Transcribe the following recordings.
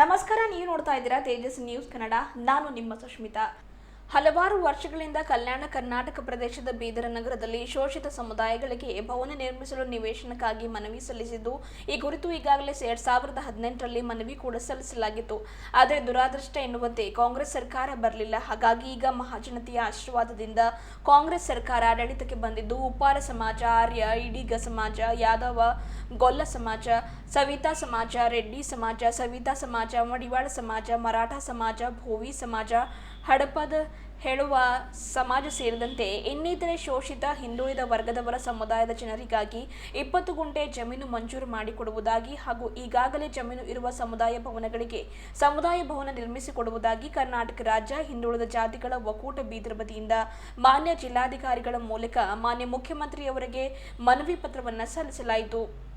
ನಮಸ್ಕಾರ ನೀವು ನೋಡ್ತಾ ಇದ್ದೀರಾ ತೇಜಸ್ ನ್ಯೂಸ್ ಕನ್ನಡ. ನಾನು ನಿಮ್ಮ ಸುಷ್ಮಿತಾ ಹಲವಾರು ವರ್ಷಗಳಿಂದ ಕಲ್ಯಾಣ ಕರ್ನಾಟಕ ಪ್ರದೇಶದ ಬೀದರ ನಗರದಲ್ಲಿ ಶೋಷಿತ ಸಮುದಾಯಗಳಿಗೆ ಭವನ ನಿರ್ಮಿಸಲು ನಿವೇಶನಕ್ಕಾಗಿ ಮನವಿ ಸಲ್ಲಿಸಿದ್ದು, ಈ ಕುರಿತು ಈಗಾಗಲೇ ಎರಡ್ ಸಾವಿರದ ಹದಿನೆಂಟರಲ್ಲಿ ಮನವಿ ಕೂಡ ಸಲ್ಲಿಸಲಾಗಿತ್ತು. ಆದರೆ ದುರಾದೃಷ್ಟ ಎನ್ನುವಂತೆ ಕಾಂಗ್ರೆಸ್ ಸರ್ಕಾರ ಬರಲಿಲ್ಲ. ಹಾಗಾಗಿ ಈಗ ಮಹಾಜನತೆಯ ಆಶೀರ್ವಾದದಿಂದ ಕಾಂಗ್ರೆಸ್ ಸರ್ಕಾರ ಆಡಳಿತಕ್ಕೆ ಬಂದಿದ್ದು, ಉಪ್ಪಾರ ಸಮಾಜ, ಆರ್ಯ ಇಡೀಗ ಸಮಾಜ, ಯಾದವ, ಗೊಲ್ಲ ಸಮಾಜ, ಸವಿತಾ ಸಮಾಜ, ರೆಡ್ಡಿ ಸಮಾಜ, ಸವಿತಾ ಸಮಾಜ, ಮಡಿವಾಳ ಸಮಾಜ, ಮರಾಠ ಸಮಾಜ, ಭೋವಿ ಸಮಾಜ, ಹಡಪದ ಹೇಳುವ ಸಮಾಜ ಸೇರಿದಂತೆ ಇನ್ನಿತರೆ ಶೋಷಿತ ಹಿಂದುಳಿದ ವರ್ಗದವರ ಸಮುದಾಯದ ಜನರಿಗಾಗಿ ಇಪ್ಪತ್ತು ಗುಂಟೆ ಜಮೀನು ಮಂಜೂರು ಮಾಡಿಕೊಡುವುದಾಗಿ ಹಾಗೂ ಈಗಾಗಲೇ ಜಮೀನು ಇರುವ ಸಮುದಾಯ ಭವನಗಳಿಗೆ ಸಮುದಾಯ ಭವನ ನಿರ್ಮಿಸಿಕೊಡುವುದಾಗಿ ಕರ್ನಾಟಕ ರಾಜ್ಯ ಹಿಂದುಳಿದ ಜಾತಿಗಳ ಒಕ್ಕೂಟ ಬೀದರ್ ಮಾನ್ಯ ಜಿಲ್ಲಾಧಿಕಾರಿಗಳ ಮೂಲಕ ಮಾನ್ಯ ಮುಖ್ಯಮಂತ್ರಿಯವರಿಗೆ ಮನವಿ ಪತ್ರವನ್ನು ಸಲ್ಲಿಸಲಾಯಿತು.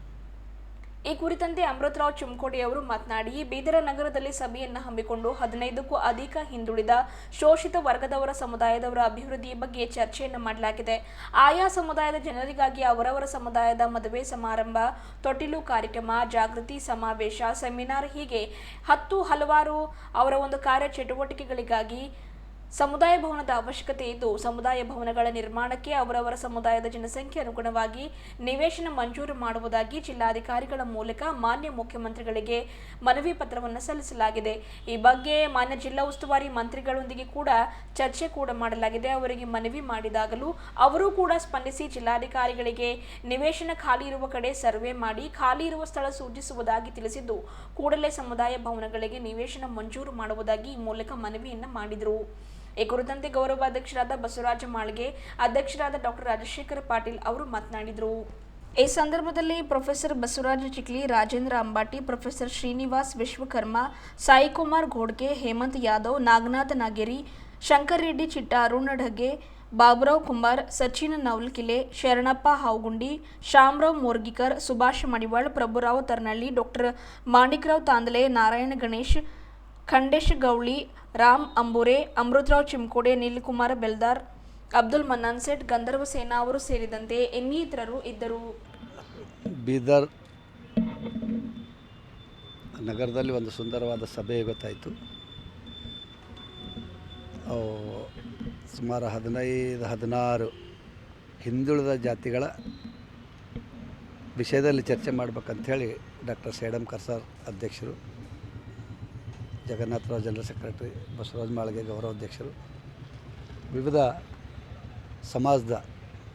ಈ ಕುರಿತಂತೆ ಅಮೃತರಾವ್ ಚುಮಕೋಟಿ ಅವರು ಮಾತನಾಡಿ, ಬೀದರ ನಗರದಲ್ಲಿ ಸಭೆಯನ್ನು ಹಮ್ಮಿಕೊಂಡು ಹದಿನೈದಕ್ಕೂ ಅಧಿಕ ಹಿಂದುಳಿದ ಶೋಷಿತ ವರ್ಗದವರ ಸಮುದಾಯದವರ ಅಭಿವೃದ್ಧಿಯ ಬಗ್ಗೆ ಚರ್ಚೆಯನ್ನು ಮಾಡಲಾಗಿದೆ. ಆಯಾ ಸಮುದಾಯದ ಜನರಿಗಾಗಿ ಅವರವರ ಸಮುದಾಯದ ಮದುವೆ ಸಮಾರಂಭ, ತೊಟ್ಟಿಲು ಕಾರ್ಯಕ್ರಮ, ಜಾಗೃತಿ ಸಮಾವೇಶ, ಸೆಮಿನಾರ್ ಹೀಗೆ ಹತ್ತು ಹಲವಾರು ಅವರ ಒಂದು ಕಾರ್ಯ ಚಟುವಟಿಕೆಗಳಿಗಾಗಿ ಸಮುದಾಯ ಭವನದ ಅವಶ್ಯಕತೆ ಇದ್ದು, ಸಮುದಾಯ ಭವನಗಳ ನಿರ್ಮಾಣಕ್ಕೆ ಅವರವರ ಸಮುದಾಯದ ಜನಸಂಖ್ಯೆ ಅನುಗುಣವಾಗಿ ನಿವೇಶನ ಮಂಜೂರು ಮಾಡುವುದಾಗಿ ಜಿಲ್ಲಾಧಿಕಾರಿಗಳ ಮೂಲಕ ಮಾನ್ಯ ಮುಖ್ಯಮಂತ್ರಿಗಳಿಗೆ ಮನವಿ ಪತ್ರವನ್ನು ಸಲ್ಲಿಸಲಾಗಿದೆ. ಈ ಬಗ್ಗೆ ಮಾನ್ಯ ಜಿಲ್ಲಾ ಉಸ್ತುವಾರಿ ಮಂತ್ರಿಗಳೊಂದಿಗೆ ಕೂಡ ಚರ್ಚೆ ಕೂಡ ಮಾಡಲಾಗಿದೆ. ಅವರಿಗೆ ಮನವಿ ಮಾಡಿದಾಗಲೂ ಅವರು ಕೂಡ ಸ್ಪಂದಿಸಿ ಜಿಲ್ಲಾಧಿಕಾರಿಗಳಿಗೆ ನಿವೇಶನ ಖಾಲಿ ಇರುವ ಕಡೆ ಸರ್ವೆ ಮಾಡಿ, ಖಾಲಿ ಇರುವ ಸ್ಥಳ ಸೂಚಿಸುವುದಾಗಿ ತಿಳಿಸಿದ್ದು, ಕೂಡಲೇ ಸಮುದಾಯ ಭವನಗಳಿಗೆ ನಿವೇಶನ ಮಂಜೂರು ಮಾಡುವುದಾಗಿ ಈ ಮೂಲಕ ಮನವಿಯನ್ನು ಮಾಡಿದರು. ಈ ಕುರಿತಂತೆ ಗೌರವಾಧ್ಯಕ್ಷರಾದ ಬಸವರಾಜ ಮಾಳ್ಗೆ, ಅಧ್ಯಕ್ಷರಾದ ಡಾಕ್ಟರ್ ರಾಜಶೇಖರ ಪಾಟೀಲ್ ಅವರು ಮಾತನಾಡಿದರು. ಈ ಸಂದರ್ಭದಲ್ಲಿ ಪ್ರೊಫೆಸರ್ ಬಸವರಾಜ ಚಿಕ್ಲಿ, ರಾಜೇಂದ್ರ ಅಂಬಾಟಿ, ಪ್ರೊಫೆಸರ್ ಶ್ರೀನಿವಾಸ್ ವಿಶ್ವಕರ್ಮ, ಸಾಯಿಕುಮಾರ್ ಘೋಡ್ಗೆ ಹೇಮಂತ್ ಯಾದವ್, ನಾಗನಾಥ ನಾಗೇರಿ, ಶಂಕರ್ ರೆಡ್ಡಿ ಚಿಟ್ಟ, ಅರುಣ ಢಗೆ ಬಾಬುರಾವ್ ಕುಂಬಾರ್, ಸಚಿನ್ ನವಲ್ಕಿಲೆ, ಶರಣಪ್ಪ ಹಾವುಗುಂಡಿ ಶ್ಯಾಮರಾವ್ ಮೋರ್ಗಿಕರ್, ಸುಭಾಷ್ ಮಡಿವಾಳ್, ಪ್ರಭುರಾವ್ ತರ್ನಳ್ಳಿ, ಡಾಕ್ಟರ್ ಮಾಣಿಕ್ರಾವ್ ತಾಂದಲೆ, ನಾರಾಯಣ ಗಣೇಶ್ ಖಂಡೇಶ್ ಗೌಳಿ, ರಾಮ್ ಅಂಬುರೆ, ಅಮೃತರಾವ್ ಚಿಮ್ಕೋಡೆ, ನೀಲಕುಮಾರ ಬೆಲ್ದಾರ್, ಅಬ್ದುಲ್ ಮನ್ನಾನ್ ಸೇಠ್, ಗಂಧರ್ವ ಸೇನಾ ಅವರು ಸೇರಿದಂತೆ ಇನ್ನಿತರರು ಇದ್ದರು. ಬೀದರ್ ನಗರದಲ್ಲಿ ಒಂದು ಸುಂದರವಾದ ಸಭೆ ಗೊತ್ತಾಯಿತು. ಸುಮಾರು ಹದಿನೈದು, ಹದಿನಾರು ಹಿಂದುಳಿದ ಜಾತಿಗಳ ವಿಷಯದಲ್ಲಿ ಚರ್ಚೆ ಮಾಡಬೇಕಂಥೇಳಿ ಡಾಕ್ಟರ್ ಸೇಡಂಕರ್ ಸರ್ ಅಧ್ಯಕ್ಷರು ಜಗನ್ನಾಥರಾವ್ ಜನರಲ್ ಸೆಕ್ರೆಟರಿ ಬಸವರಾಜ ಮಾಳಿಗೆ ಗೌರವಾಧ್ಯಕ್ಷರು ವಿವಿಧ ಸಮಾಜದ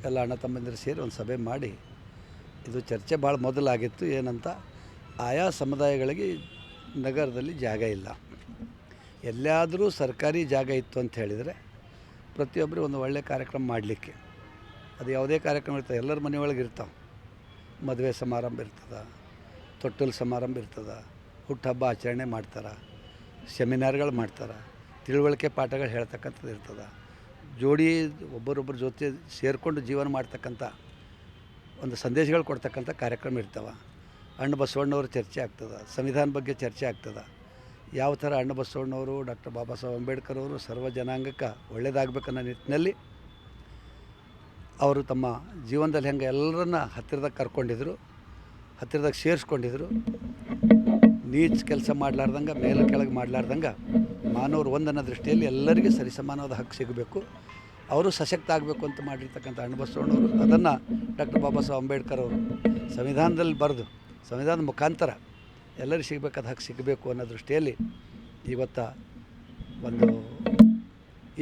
ಎಲ್ಲ ಅಣ್ಣ ತಮ್ಮಂದಿರು ಸೇರಿ ಒಂದು ಸಭೆ ಮಾಡಿ ಇದು ಚರ್ಚೆ ಭಾಳ ಮೊದಲಾಗಿತ್ತು. ಏನಂತ ಆಯಾ ಸಮುದಾಯಗಳಿಗೆ ನಗರದಲ್ಲಿ ಜಾಗ ಇಲ್ಲ. ಎಲ್ಲಾದರೂ ಸರ್ಕಾರಿ ಜಾಗ ಇತ್ತು ಅಂತ ಹೇಳಿದರೆ ಪ್ರತಿಯೊಬ್ಬರು ಒಂದು ಒಳ್ಳೆಯ ಕಾರ್ಯಕ್ರಮ ಮಾಡಲಿಕ್ಕೆ. ಅದು ಯಾವುದೇ ಕಾರ್ಯಕ್ರಮ ಇರ್ತದೆ. ಎಲ್ಲರ ಮನೆಯೊಳಗೆ ಇರ್ತಾವೆ. ಮದುವೆ ಸಮಾರಂಭ ಇರ್ತದೆ, ತೊಟ್ಟಲು ಸಮಾರಂಭ ಇರ್ತದೆ, ಹುಟ್ಟುಹಬ್ಬ ಆಚರಣೆ ಮಾಡ್ತಾರೆ. ಸೆಮಿನಾರ್ಗಳು ಮಾಡ್ತಾರೆ. ತಿಳುವಳಿಕೆ ಪಾಠಗಳು ಹೇಳ್ತಕ್ಕಂಥದ್ದು ಇರ್ತದೆ. ಜೋಡಿ ಒಬ್ಬರೊಬ್ಬರ ಜೊತೆ ಸೇರಿಕೊಂಡು ಜೀವನ ಮಾಡ್ತಕ್ಕಂಥ ಒಂದು ಸಂದೇಶಗಳು ಕೊಡ್ತಕ್ಕಂಥ ಕಾರ್ಯಕ್ರಮ ಇರ್ತವೆ. ಅಣ್ಣ ಬಸವಣ್ಣವ್ರ ಚರ್ಚೆ ಆಗ್ತದೆ. ಸಂವಿಧಾನ ಬಗ್ಗೆ ಚರ್ಚೆ ಆಗ್ತದೆ. ಯಾವ ಥರ ಅಣ್ಣ ಬಸವಣ್ಣವರು, ಡಾಕ್ಟರ್ ಬಾಬಾ ಸಾಹೇಬ್ ಅಂಬೇಡ್ಕರ್ ಅವರು ಸರ್ವ ಜನಾಂಗಕ್ಕೆ ಒಳ್ಳೆಯದಾಗಬೇಕನ್ನೋ ನಿಟ್ಟಿನಲ್ಲಿ ಅವರು ತಮ್ಮ ಜೀವನದಲ್ಲಿ ಹೆಂಗೆ ಎಲ್ಲರನ್ನ ಹತ್ತಿರದಾಗ ಕರ್ಕೊಂಡಿದ್ರು, ಹತ್ತಿರದಾಗ ಸೇರಿಸ್ಕೊಂಡಿದ್ರು. ನೀಚ್ ಕೆಲಸ ಮಾಡಲಾರ್ದಂಗೆ, ಮೇಲೆ ಕೆಳಗೆ ಮಾಡಲಾರ್ದಂಗೆ, ಮಾನವರು ಒಂದನ್ನ ದೃಷ್ಟಿಯಲ್ಲಿ ಎಲ್ಲರಿಗೂ ಸರಿಸಮಾನವಾದ ಹಕ್ಕು ಸಿಗಬೇಕು. ಅವರು ಸಶಕ್ತ ಆಗಬೇಕು ಅಂತ ಮಾಡಿರ್ತಕ್ಕಂಥ ಅಣ್ಣಬಸವಣ್ಣವರು, ಅದನ್ನು ಡಾಕ್ಟರ್ ಬಾಬಾ ಸಾಹೇಬ್ ಅಂಬೇಡ್ಕರ್ ಅವರು ಸಂವಿಧಾನದಲ್ಲಿ ಬರೆದು, ಸಂವಿಧಾನದ ಮುಖಾಂತರ ಎಲ್ಲರಿಗೂ ಸಿಗಬೇಕಾದ ಹಕ್ಕು ಸಿಗಬೇಕು ಅನ್ನೋ ದೃಷ್ಟಿಯಲ್ಲಿ ಇವತ್ತ ಒಂದು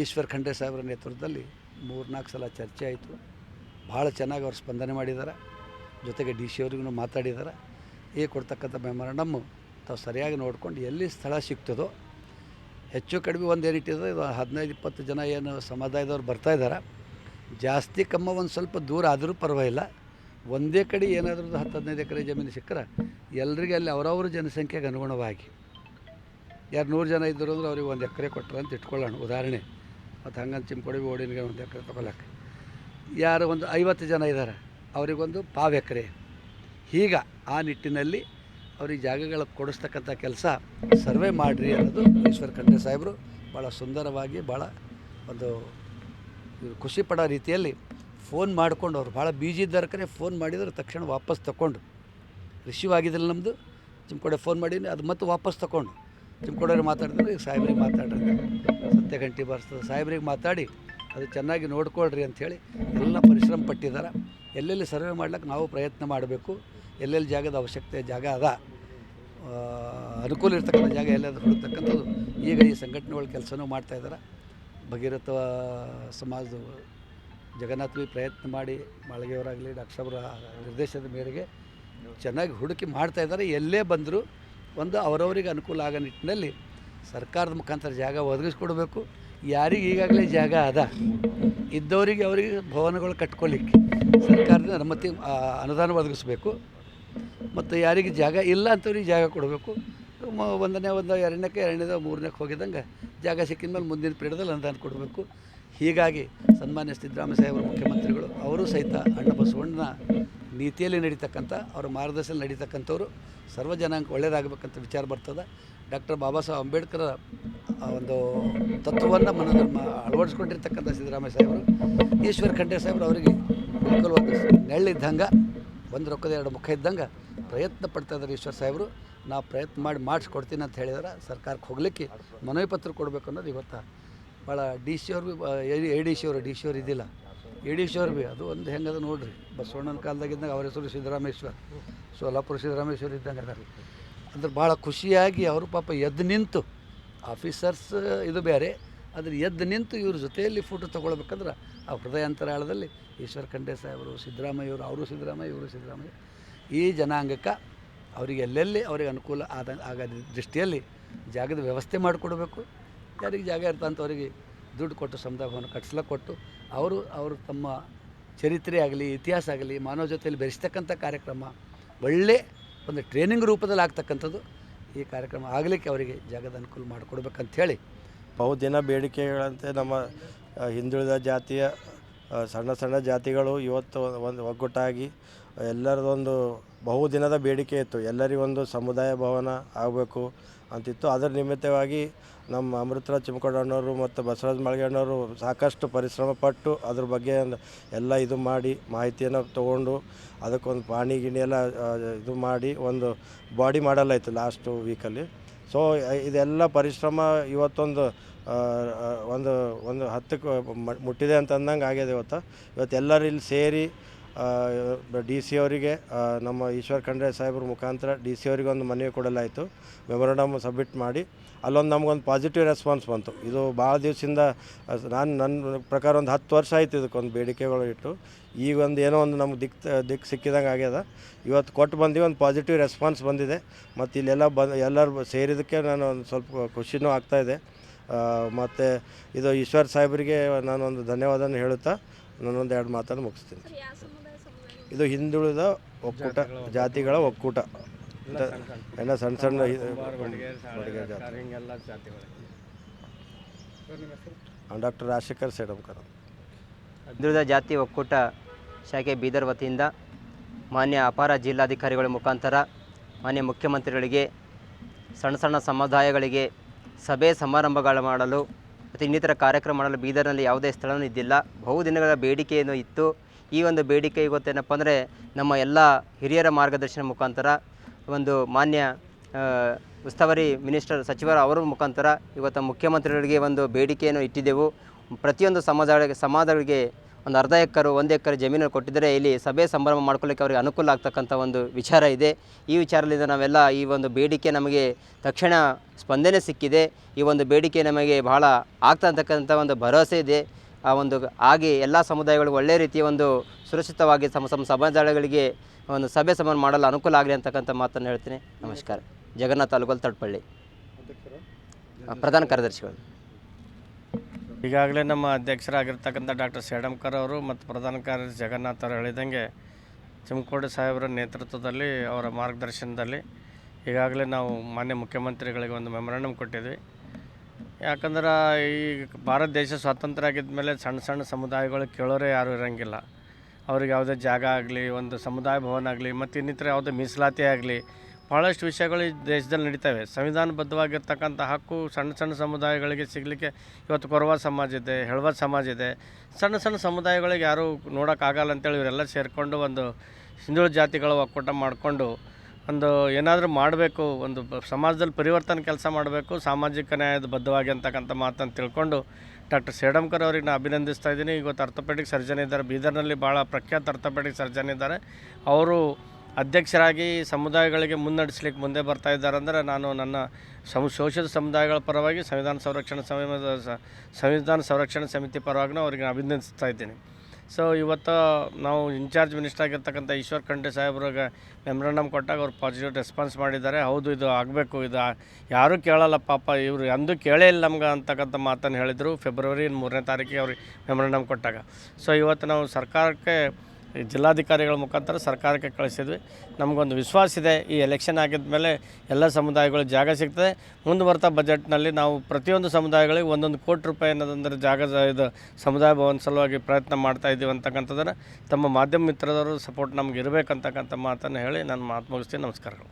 ಈಶ್ವರ್ ಖಂಡ್ರೆ ಸಾಹೇಬರ ನೇತೃತ್ವದಲ್ಲಿ ಮೂರ್ನಾಲ್ಕು ಸಲ ಚರ್ಚೆ ಆಯಿತು. ಭಾಳ ಚೆನ್ನಾಗಿ ಅವ್ರು ಸ್ಪಂದನೆ ಮಾಡಿದ್ದಾರೆ. ಜೊತೆಗೆ ಡಿ ಸಿ ಅವ್ರಿಗೂ ಮಾತಾಡಿದ್ದಾರೆ. ಈಗ ಕೊಡ್ತಕ್ಕಂಥ ಮೆಮೊರಂಡಮ್ಮು ತಾವು ಸರಿಯಾಗಿ ನೋಡ್ಕೊಂಡು ಎಲ್ಲಿ ಸ್ಥಳ ಸಿಗ್ತದೋ, ಹೆಚ್ಚು ಕಡಿಮೆ ಒಂದು ಏನಿಟ್ಟಿದೆ ಇದು ಹದಿನೈದು, ಇಪ್ಪತ್ತು ಜನ ಏನು ಸಮುದಾಯದವ್ರು ಬರ್ತಾಯಿದ್ದಾರೆ ಜಾಸ್ತಿ ಕಮ್ಮ ಒಂದು ಸ್ವಲ್ಪ ದೂರ ಆದರೂ ಪರವಾಗಿಲ್ಲ. ಒಂದೇ ಕಡೆ ಏನಾದರೂ ಹತ್ತು, ಹದಿನೈದು ಎಕರೆ ಜಮೀನು ಸಿಕ್ಕರೆ ಎಲ್ರಿಗೆ ಅಲ್ಲಿ ಅವರವ್ರ ಜನಸಂಖ್ಯೆಗೆ ಅನುಗುಣವಾಗಿ. ಯಾರು ನೂರು ಜನ ಇದ್ದರು ಅಂದ್ರೆ ಅವ್ರಿಗೆ ಒಂದು ಎಕರೆ ಕೊಟ್ಟರೆ ಅಂತ ಇಟ್ಕೊಳ್ಳೋಣ. ಉದಾಹರಣೆ, ಮತ್ತು ಹಂಗಂತ ಚಿಮ್ಕೊಡಿ ಓಡಿನಿಗೆ ಒಂದು ಎಕರೆ ತೊಗೊಳಕ್ಕೆ. ಯಾರು ಒಂದು ಐವತ್ತು ಜನ ಇದ್ದಾರೆ, ಅವರಿಗೊಂದು ಪಾವ್ ಎಕರೆ. ಈಗ ಆ ನಿಟ್ಟಿನಲ್ಲಿ ಅವ್ರಿಗೆ ಜಾಗಗಳ ಕೊಡಿಸ್ತಕ್ಕಂಥ ಕೆಲಸ ಸರ್ವೆ ಮಾಡಿರಿ ಅನ್ನೋದು ಈಶ್ವರ ಖಂಡ್ರೆ ಸಾಹೇಬರು ಭಾಳ ಸುಂದರವಾಗಿ ಭಾಳ ಒಂದು ಖುಷಿ ಪಡೋ ರೀತಿಯಲ್ಲಿ ಫೋನ್ ಮಾಡ್ಕೊಂಡು ಅವ್ರು ಭಾಳ ಬೀಜಿ ಇದ್ದಾರೆ ಫೋನ್ ಮಾಡಿದ್ರೆ ತಕ್ಷಣ ವಾಪಸ್ ತಗೊಂಡು ರಿಸೀವ್ ಆಗಿದ್ದಿಲ್ಲ ನಮ್ಮದು ಚಿಮ್ಕೋಡೆ ಫೋನ್ ಮಾಡೀನಿ ಅದು ಮತ್ತೆ ವಾಪಸ್ ತಗೊಂಡು ಚಿಮ್ಕೋಡವ್ರಿಗೆ ಮಾತಾಡಿದ್ರೆ, ಈಗ ಸಾಹೇಬ್ರಿಗೆ ಮಾತಾಡ್ರಿ ಸತ್ಯ ಗಂಟೆ ಬರ್ತದೆ ಸಾಹೇಬ್ರಿಗೆ ಮಾತಾಡಿ, ಅದು ಚೆನ್ನಾಗಿ ನೋಡ್ಕೊಳ್ರಿ ಅಂಥೇಳಿ ಎಲ್ಲ ಪರಿಶ್ರಮ ಪಟ್ಟಿದ್ದಾರೆ. ಎಲ್ಲೆಲ್ಲಿ ಸರ್ವೆ ಮಾಡ್ಲಿಕ್ಕೆ ನಾವು ಪ್ರಯತ್ನ ಮಾಡಬೇಕು, ಎಲ್ಲೆಲ್ಲಿ ಜಾಗದ ಅವಶ್ಯಕತೆ ಜಾಗ ಅದ ಅನುಕೂಲ ಇರ್ತಕ್ಕಂಥ ಜಾಗ ಎಲ್ಲಾದರೂ ಹುಡುಕ್ತಕ್ಕಂಥದ್ದು ಈಗ ಈ ಸಂಘಟನೆಗಳು ಕೆಲಸನೂ ಮಾಡ್ತಾ ಇದ್ದಾರೆ ಭಗೀರಥ ಸಮಾಜದ ಜಗನ್ನಾಥ್ ಬಿ ಪ್ರಯತ್ನ ಮಾಡಿ, ಮಾಳಗೆಯವರಾಗಲಿ ಡಾಕ್ಟರ್ ಅವರ ನಿರ್ದೇಶನದ ಮೇರೆಗೆ ಚೆನ್ನಾಗಿ ಹುಡುಕಿ ಮಾಡ್ತಾ ಇದ್ದಾರೆ ಎಲ್ಲೇ ಬಂದರೂ ಒಂದು ಅವರವರಿಗೆ ಅನುಕೂಲ ಆಗೋ ನಿಟ್ಟಿನಲ್ಲಿ ಸರ್ಕಾರದ ಮುಖಾಂತರ ಜಾಗ ಒದಗಿಸ್ಕೊಡ್ಬೇಕು. ಯಾರಿಗೆ ಈಗಾಗಲೇ ಜಾಗ ಅದ, ಇದ್ದವರಿಗೆ ಅವರಿಗೆ ಭವನಗಳು ಕಟ್ಕೊಳ್ಳಿಕ್ಕೆ ಸರ್ಕಾರದಿಂದ ಅನುಮತಿ ಅನುದಾನ ಒದಗಿಸ್ಬೇಕು. ಮತ್ತು ಯಾರಿಗೆ ಜಾಗ ಇಲ್ಲ ಅಂಥವ್ರಿಗೆ ಜಾಗ ಕೊಡಬೇಕು. ಒಂದನೇ, ಒಂದು, ಎರಡನೇಕ್ಕೆ, ಎರಡನೇದ ಮೂರನೇಕ್ಕೆ ಹೋಗಿದ್ದಂಗೆ ಜಾಗ ಸಿಕ್ಕಿದ ಮೇಲೆ ಮುಂದಿನ ಪೀಡದಲ್ಲಿ ಅನುದಾನ ಕೊಡಬೇಕು. ಹೀಗಾಗಿ ಸನ್ಮಾನ್ಯ ಸಿದ್ದರಾಮಯ್ಯ ಸಾಹೇಬರು ಮುಖ್ಯಮಂತ್ರಿಗಳು, ಅವರು ಸಹಿತ ಅಣ್ಣ ಬಸವಣ್ಣನ ನೀತಿಯಲ್ಲಿ ನಡೀತಕ್ಕಂಥ, ಅವರ ಮಾರ್ಗದರ್ಶನ ನಡೀತಕ್ಕಂಥವ್ರು ಸರ್ವ ಜನಾಂಗ ಒಳ್ಳೆಯದಾಗಬೇಕಂತ ವಿಚಾರ ಬರ್ತದೆ. ಡಾಕ್ಟರ್ ಬಾಬಾ ಸಾಹೇಬ್ ಅಂಬೇಡ್ಕರ್ ಒಂದು ತತ್ವವನ್ನು ಮನದಲ್ಲಿ ಮ- ಅಳವಡಿಸ್ಕೊಂಡಿರ್ತಕ್ಕಂಥ ಸಿದ್ದರಾಮಯ್ಯ ಸಾಹೇಬರು, ಈಶ್ವರ ಖಂಡ್ರೆ ಸಾಹೇಬರು ಅವರಿಗೆ ಒಂದು ನೆಳ್ಳಿದ್ದಂಗೆ ಒಂದು ರೊಕ್ಕದ ಎರಡು ಮುಖ ಇದ್ದಂಗೆ ಪ್ರಯತ್ನ ಪಡ್ತಾ ಇದ್ದಾರೆ ಈಶ್ವರ ಸಾಹೇಬರು. ನಾವು ಪ್ರಯತ್ನ ಮಾಡಿ ಮಾಡಿಸ್ಕೊಡ್ತೀನಿ ಅಂತ ಹೇಳಿದ್ರೆ. ಸರ್ಕಾರಕ್ಕೆ ಹೋಗ್ಲಿಕ್ಕೆ ಮನವಿ ಪತ್ರ ಕೊಡಬೇಕು ಅನ್ನೋದು ಇವತ್ತು. ಭಾಳ ಡಿ ಸಿ ಅವ್ರಿಗೂ, ಎ ಡಿ ಸಿ ಅವರು, ಡಿ ಸಿ ಅವ್ರು ಇದ್ದಿಲ್ಲ. ಡಿ ಬಿ ಅದು ಒಂದು ಹೆಂಗದ ನೋಡ್ರಿ. ಬಸವಣ್ಣನ ಕಾಲದಾಗಿದ್ದಾಗ ಅವ್ರ ಹೆಸರು ಸಿದ್ದರಾಮೇಶ್ವರ್. ಸೋಲಾಪುರ ಸಿದ್ದರಾಮೇಶ್ವರ್ ಇದ್ದಂಗೆ ಅದಾರ. ಅಂದ್ರೆ ಭಾಳ ಖುಷಿಯಾಗಿ ಅವರು ಪಾಪ ಎದ್ದು ನಿಂತು, ಆಫೀಸರ್ಸ್ ಇದು ಬೇರೆ ಅದ್ರ ಎದ್ದು ನಿಂತು ಇವ್ರ ಜೊತೆಯಲ್ಲಿ ಫೋಟೋ ತೊಗೊಳ್ಬೇಕಂದ್ರೆ ಆ ಹೃದಯಾಂತರಾಳದಲ್ಲಿ ಈಶ್ವರ್ ಖಂಡೇ ಸಾಹೇಬರು ಸಿದ್ದರಾಮಯ್ಯ ಇವರು ಅವರು ಸಿದ್ದರಾಮಯ್ಯ, ಇವರು ಸಿದ್ದರಾಮಯ್ಯ. ಈ ಜನಾಂಗಕ್ಕೆ ಅವರಿಗೆ ಎಲ್ಲೆಲ್ಲಿ ಅವ್ರಿಗೆ ಅನುಕೂಲ ಆದ ಆಗ ದೃಷ್ಟಿಯಲ್ಲಿ ಜಾಗದ ವ್ಯವಸ್ಥೆ ಮಾಡಿಕೊಡ್ಬೇಕು. ಯಾರಿಗೆ ಜಾಗ ಇರ್ತಂಥವ್ರಿಗೆ ದುಡ್ಡು ಕೊಟ್ಟು ಸಮುದಾಯ ಭವನ ಕೊಟ್ಟು ಅವರು ಅವರು ತಮ್ಮ ಚರಿತ್ರೆ ಆಗಲಿ, ಇತಿಹಾಸ ಆಗಲಿ, ಮಾನವ ಜೊತೆಯಲ್ಲಿ ಬೆರೆಸ್ತಕ್ಕಂಥ ಕಾರ್ಯಕ್ರಮ, ಒಳ್ಳೆ ಒಂದು ಟ್ರೈನಿಂಗ್ ರೂಪದಲ್ಲಿ ಆಗ್ತಕ್ಕಂಥದ್ದು ಈ ಕಾರ್ಯಕ್ರಮ ಆಗಲಿಕ್ಕೆ ಅವರಿಗೆ ಜಾಗದ ಅನುಕೂಲ ಮಾಡಿಕೊಡ್ಬೇಕಂಥೇಳಿ ಬಹುದಿನ ಬೇಡಿಕೆಗಳಂತೆ ನಮ್ಮ ಹಿಂದುಳಿದ ಜಾತಿಯ ಸಣ್ಣ ಸಣ್ಣ ಜಾತಿಗಳು ಇವತ್ತು ಒಂದು ಒಗ್ಗಟ್ಟಾಗಿ ಎಲ್ಲರದೊಂದು ಬಹುದಿನದ ಬೇಡಿಕೆ ಇತ್ತು. ಎಲ್ಲರಿಗೊಂದು ಸಮುದಾಯ ಭವನ ಆಗಬೇಕು. ಅಂತಿತ್ತು. ಅದರ ನಿಮಿತ್ತವಾಗಿ ನಮ್ಮ ಅಮೃತರಾಜ್ ಚಿಮ್ಕೋಡಣ್ಣವರು ಮತ್ತು ಬಸವರಾಜ ಮಾಳ್ಗೆಣ್ಣವರು ಸಾಕಷ್ಟು ಪರಿಶ್ರಮ ಪಟ್ಟು ಅದ್ರ ಬಗ್ಗೆ ಎಲ್ಲ ಇದು ಮಾಡಿ ಮಾಹಿತಿಯನ್ನು ತೊಗೊಂಡು ಅದಕ್ಕೊಂದು ಪಾಣಿ ಗಿಣಿ ಎಲ್ಲ ಇದು ಮಾಡಿ ಒಂದು ಬಾಡಿ ಮಾಡಲ್ ಆಯಿತು ಲಾಸ್ಟು ವೀಕಲ್ಲಿ. ಸೊ, ಇದೆಲ್ಲ ಪರಿಶ್ರಮ ಇವತ್ತೊಂದು ಒಂದು ಒಂದು ಹತ್ತಕ್ಕೆ ಮುಟ್ಟಿದೆ ಅಂತ ಅಂದಂಗೆ ಆಗಿದೆ ಇವತ್ತು. ಇವತ್ತು ಎಲ್ಲರೂ ಇಲ್ಲಿ ಸೇರಿ ಡಿ ಸಿ ಅವರಿಗೆ ನಮ್ಮ ಈಶ್ವರ್ ಖಂಡ್ರೆ ಸಾಹೇಬ್ರ ಮುಖಾಂತರ ಡಿ ಸಿ ಅವರಿಗೆ ಒಂದು ಮನವಿ ಕೊಡಲಾಯಿತು. ಮೆಮೊರಂಡಮ್ ಸಬ್ಮಿಟ್ ಮಾಡಿ. ಅಲ್ಲೊಂದು ನಮಗೊಂದು ಪಾಸಿಟಿವ್ ರೆಸ್ಪಾನ್ಸ್ ಬಂತು. ಇದು ಭಾಳ ದಿವಸದಿಂದ ನಾನು ನನ್ನ ಪ್ರಕಾರ ಒಂದು ಹತ್ತು ವರ್ಷ ಆಯ್ತು ಇದಕ್ಕೊಂದು ಬೇಡಿಕೆಗಳು ಇಟ್ಟು. ಈಗ ಒಂದು ಏನೋ ಒಂದು ನಮ್ಗೆ ದಿಕ್ ದಿಕ್ಕು ಸಿಕ್ಕಿದಂಗೆ ಆಗ್ಯದ. ಇವತ್ತು ಕೊಟ್ಟು ಬಂದೀವಿ, ಒಂದು ಪಾಸಿಟಿವ್ ರೆಸ್ಪಾನ್ಸ್ ಬಂದಿದೆ. ಮತ್ತು ಇಲ್ಲೆಲ್ಲ ಬಂದು ಎಲ್ಲರೂ ಸೇರಿದ್ದಕ್ಕೆ ನಾನು ಒಂದು ಸ್ವಲ್ಪ ಖುಷಿನೂ ಆಗ್ತಾಯಿದೆ ಮತ್ತು ಇದು ಈಶ್ವರ್ ಸಾಹೇಬರಿಗೆ ನಾನೊಂದು ಧನ್ಯವಾದನ ಹೇಳುತ್ತಾ, ನಾನೊಂದು ಎರಡು ಮಾತನ್ನು ಮುಗಿಸ್ತೀನಿ. ಇದು ಹಿಂದುಳಿದ ಒಕ್ಕೂಟ ಜಾತಿಗಳ ಒಕ್ಕೂಟ. ಎಲ್ಲ ಸಣ್ಣ ಸಣ್ಣ. ಇದು- ಬಡಿಗೇರ್ ಜಾತಿ. ಡಾಕ್ಟರ್ ರಾಜಶೇಖರ್ ಸೇಡಂಕರ್ ಹಿಂದುಳಿದ ಜಾತಿ ಒಕ್ಕೂಟ ಶಾಖೆ ಬೀದರ್ ವತಿಯಿಂದ ಮಾನ್ಯ ಅಪಾರ ಜಿಲ್ಲಾಧಿಕಾರಿಗಳ ಮುಖಾಂತರ ಮಾನ್ಯ ಮುಖ್ಯಮಂತ್ರಿಗಳಿಗೆ ಸಣ್ಣ ಸಣ್ಣ ಸಮುದಾಯಗಳಿಗೆ ಸಭೆ ಸಮಾರಂಭಗಳು ಮಾಡಲು ಮತ್ತು ಇನ್ನಿತರ ಕಾರ್ಯಕ್ರಮ ಮಾಡಲು ಬೀದರ್ನಲ್ಲಿ ಯಾವುದೇ ಸ್ಥಳವೂ ಇದ್ದಿಲ್ಲ. ಬಹುದಿನಗಳ ಬೇಡಿಕೆಯನ್ನು ಇತ್ತು ಈ ಒಂದು ಬೇಡಿಕೆ ಇವತ್ತೇನಪ್ಪ ಅಂದರೆ ನಮ್ಮ ಎಲ್ಲ ಹಿರಿಯರ ಮಾರ್ಗದರ್ಶನ ಮುಖಾಂತರ ಒಂದು ಮಾನ್ಯ ಉಸ್ತುವಾರಿ ಮಿನಿಸ್ಟರ್ ಸಚಿವರ ಅವರ ಮುಖಾಂತರ ಇವತ್ತು ಮುಖ್ಯಮಂತ್ರಿಗಳಿಗೆ ಒಂದು ಬೇಡಿಕೆಯನ್ನು ಇಟ್ಟಿದ್ದೆವು. ಪ್ರತಿಯೊಂದು ಸಮಾಜಗಳಿಗೆ ಸಮಾಜಗಳಿಗೆ ಒಂದು ಅರ್ಧ ಎಕರು, ಒಂದು ಎಕರೆ ಜಮೀನು ಕೊಟ್ಟಿದ್ದರೆ ಇಲ್ಲಿ ಸಭೆ ಸಂಭ್ರಮ ಮಾಡ್ಕೊಳ್ಳಿಕ್ಕೆ ಅವರಿಗೆ ಅನುಕೂಲ ಆಗ್ತಕ್ಕಂಥ ಒಂದು ವಿಚಾರ ಇದೆ. ಈ ವಿಚಾರದಿಂದ ನಾವೆಲ್ಲ ಈ ಒಂದು ಬೇಡಿಕೆ ನಮಗೆ ತಕ್ಷಣ ಸ್ಪಂದನೆ ಸಿಕ್ಕಿದೆ. ಈ ಒಂದು ಬೇಡಿಕೆ ನಮಗೆ ಬಹಳ ಆಗ್ತಾ ಅಂತಕ್ಕಂಥ ಒಂದು ಭರವಸೆ ಇದೆ. ಆ ಒಂದು ಆಗಿ ಎಲ್ಲ ಸಮುದಾಯಗಳಿಗೂ ಒಳ್ಳೆಯ ರೀತಿಯ ಒಂದು ಸುರಕ್ಷಿತವಾಗಿ ಸಮ ಸಮ ಸಮಾಜಗಳಿಗೆ ಒಂದು ಸಭೆ ಸಮಾನ ಮಾಡಲು ಅನುಕೂಲ ಆಗಲಿ ಅಂತಕ್ಕಂಥ ಮಾತನ್ನು ಹೇಳ್ತೀನಿ. ನಮಸ್ಕಾರ. ಜಗನ್ನಾಥ ತಾಲೂಕಲ್ಲಿ ತಡ್ಪಳ್ಳಿ ಪ್ರಧಾನ ಕಾರ್ಯದರ್ಶಿಗಳು. ಈಗಾಗಲೇ ನಮ್ಮ ಅಧ್ಯಕ್ಷರಾಗಿರ್ತಕ್ಕಂಥ ಡಾಕ್ಟರ್ ಸೇಡಂಕರ್ ಅವರು ಮತ್ತು ಪ್ರಧಾನ ಕಾರ್ಯದರ್ಶಿ ಜಗನ್ನಾಥ್ ಅವರು ಹೇಳಿದಂಗೆ ಚಿಮ್ಕೋಡಿ ಸಾಹೇಬರ ನೇತೃತ್ವದಲ್ಲಿ ಅವರ ಮಾರ್ಗದರ್ಶನದಲ್ಲಿ ಈಗಾಗಲೇ ನಾವು ಮಾನ್ಯ ಮುಖ್ಯಮಂತ್ರಿಗಳಿಗೆ ಒಂದು ಮೆಮೊರಾಂಡಮ್ ಕೊಟ್ಟಿದ್ವಿ. ಯಾಕಂದ್ರೆ ಈ ಭಾರತ ದೇಶ ಸ್ವಾತಂತ್ರ್ಯ ಆಗಿದ್ದ ಮೇಲೆ ಸಣ್ಣ ಸಣ್ಣ ಸಮುದಾಯಗಳು ಕೇಳೋರೇ ಯಾರೂ ಇರೋಂಗಿಲ್ಲ. ಅವ್ರಿಗೆ ಯಾವುದೇ ಜಾಗ ಆಗಲಿ, ಒಂದು ಸಮುದಾಯ ಭವನ ಆಗಲಿ, ಮತ್ತು ಇನ್ನಿತರ ಯಾವುದೇ ಮೀಸಲಾತಿ ಆಗಲಿ ಭಾಳಷ್ಟು ವಿಷಯಗಳು ಈ ದೇಶದಲ್ಲಿ ನಡೀತವೆ. ಸಂವಿಧಾನಬದ್ಧವಾಗಿರ್ತಕ್ಕಂಥ ಹಕ್ಕು ಸಣ್ಣ ಸಣ್ಣ ಸಮುದಾಯಗಳಿಗೆ ಸಿಗಲಿಕ್ಕೆ ಇವತ್ತು ಕೊರವ ಸಮಾಜ ಇದೆ, ಹೆಳವ ಸಮಾಜ ಇದೆ. ಸಣ್ಣ ಸಣ್ಣ ಸಮುದಾಯಗಳಿಗೆ ಯಾರೂ ನೋಡೋಕ್ಕಾಗಲ್ಲ ಅಂತೇಳಿ ಇವರೆಲ್ಲ ಸೇರಿಕೊಂಡು ಒಂದು ಹಿಂದುಳಿದ ಜಾತಿಗಳ ಒಕ್ಕೂಟ ಮಾಡಿಕೊಂಡು ಒಂದು ಏನಾದರೂ ಮಾಡಬೇಕು, ಒಂದು ಸಮಾಜದಲ್ಲಿ ಪರಿವರ್ತನೆ ಕೆಲಸ ಮಾಡಬೇಕು, ಸಾಮಾಜಿಕ ನ್ಯಾಯದ ಬದ್ಧವಾಗಿ ಅಂತಕ್ಕಂಥ ಮಾತನ್ನು ತಿಳ್ಕೊಂಡು ಡಾಕ್ಟರ್ ಸೇಡಂಕರ್ ಅವ್ರಿಗೆ ನಾನು ಅಭಿನಂದಿಸ್ತಾ ಇದ್ದೀನಿ. ಇವತ್ತು ಅರ್ಥೋಪೆಡಿಕ್ ಸರ್ಜನ್ ಇದ್ದಾರೆ. ಬೀದರ್ನಲ್ಲಿ ಭಾಳ ಪ್ರಖ್ಯಾತ ಅರ್ಥೋಪೆಡಿಕ್ ಸರ್ಜನ್ ಇದ್ದಾರೆ. ಅವರು ಅಧ್ಯಕ್ಷರಾಗಿ ಸಮುದಾಯಗಳಿಗೆ ಮುನ್ನಡೆಸ್ಲಿಕ್ಕೆ ಮುಂದೆ ಬರ್ತಾ ಇದ್ದಾರೆ ಅಂದರೆ ನಾನು ನನ್ನ ಸಮ, ಶೋಷಿತ ಸಮುದಾಯಗಳ ಪರವಾಗಿ ಸಂವಿಧಾನ ಸಂರಕ್ಷಣಾ ಸಮಿತಿ ಸಂವಿಧಾನ ಸಂರಕ್ಷಣಾ ಸಮಿತಿ ಪರವಾಗಿ ಅವರಿಗೆ ಅಭಿನಂದಿಸ್ತಾ ಇದ್ದೀನಿ. ಸೊ ಇವತ್ತು ನಾವು ಇನ್ಚಾರ್ಜ್ ಮಿನಿಸ್ಟರ್ ಆಗಿರ್ತಕ್ಕಂಥ ಈಶ್ವರ್ ಖಂಡ್ರೆ ಸಾಹೇಬ್ರಿಗೆ ಮೆಮ್ರಾಂಡಮ್ ಕೊಟ್ಟಾಗ ಅವ್ರು ಪಾಸಿಟಿವ್ ರೆಸ್ಪಾನ್ಸ್ ಮಾಡಿದ್ದಾರೆ. ಹೌದು, ಇದು ಆಗಬೇಕು. ಇದು ಯಾರೂ ಕೇಳಲ್ಲ ಪಾಪ, ಇವರು ಎಂದೂ ಕೇಳೇ ಇಲ್ಲ ನಮ್ಗೆ ಅಂತಕ್ಕಂಥ ಮಾತನ್ನು ಹೇಳಿದರು ಫೆಬ್ರವರಿ ಮೂರನೇ ತಾರೀಕಿಗೆ ಅವ್ರಿಗೆ ಮೆಮ್ರಾಂಡಮ್ ಕೊಟ್ಟಾಗ. ಸೊ ಇವತ್ತು ನಾವು ಸರ್ಕಾರಕ್ಕೆ ಜಿಲ್ಲಾಧಿಕಾರಿಗಳ ಮುಖಾಂತರ ಸರ್ಕಾರಕ್ಕೆ ಕಳಿಸಿದ್ವಿ. ನಮಗೊಂದು ವಿಶ್ವಾಸ ಇದೆ, ಈ ಎಲೆಕ್ಷನ್ ಆಗಿದ ಮೇಲೆ ಎಲ್ಲ ಸಮುದಾಯಗಳು ಜಾಗ ಸಿಗ್ತದೆ. ಮುಂದೆ ಬರ್ತಾ ಬಜೆಟ್ನಲ್ಲಿ ನಾವು ಪ್ರತಿಯೊಂದು ಸಮುದಾಯಗಳಿಗೆ ಒಂದೊಂದು ಕೋಟಿ ರೂಪಾಯಿ ಅನ್ನೋದಂದ್ರೆ ಜಾಗ ಇದು ಸಮುದಾಯ ಭವನ ಸಲುವಾಗಿ ಪ್ರಯತ್ನ ಮಾಡ್ತಾ ಇದ್ದೀವಿ ಅಂತಕ್ಕಂಥದ್ದನ್ನು ತಮ್ಮ ಮಾಧ್ಯಮ ಮಿತ್ರದವರು ಸಪೋರ್ಟ್ ನಮ್ಗೆ ಇರಬೇಕಂತಕ್ಕಂಥ ಮಾತನ್ನು ಹೇಳಿ ನಾನು ಮಾತು ಮುಗಿಸ್ತೀನಿ. ನಮಸ್ಕಾರಗಳು.